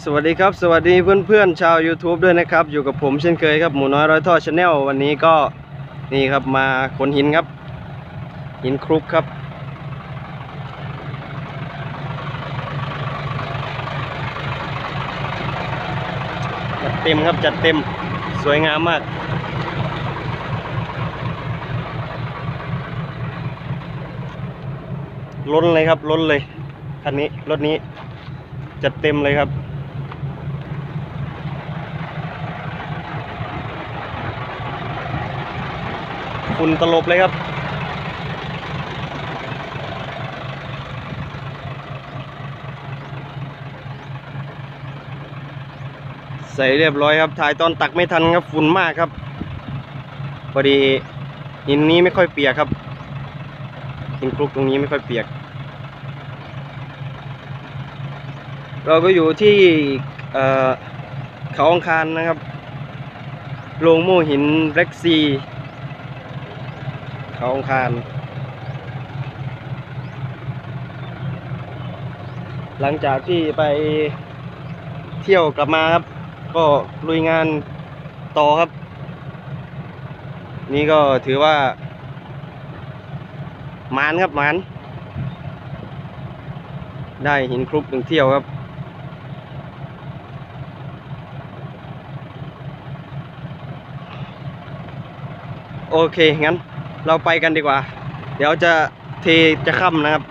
สวัสดีครับ สวัสดีเพื่อนๆชาว YouTube ด้วยนะครับ อยู่กับผมเช่นเคยครับหมูน้อยร้อยท่อชาแนลวันนี้ก็นี่ครับมาขนหินครับ หินครุกครับ จัดเต็มครับจัดเต็มสวยงามมากล้นเลยครับล้นเลยคันนี้รถนี้จัดเต็มเลยครับ ฝุ่นตลบเลยครับใส่เรียบร้อยครับ ถ่ายตอนตักไม่ทันครับฝุ่นมากครับ พอดีหินนี้ไม่ค่อยเปียกครับหินคลุกตรงนี้ไม่ค่อยเปียก เราก็อยู่ที่เขาอังคารนะครับ โรงโม่หินเร็กซี เขาองคาร หลังจากที่ไปเที่ยวกลับมาครับ ก็ลุยงานต่อครับ นี่ก็ถือว่า มานครับมาน ได้หินคลุกหนึ่งเที่ยวครับโอเค งั้น เราไปกันดีกว่า เดี๋ยวจะเทจะค่ำนะครับ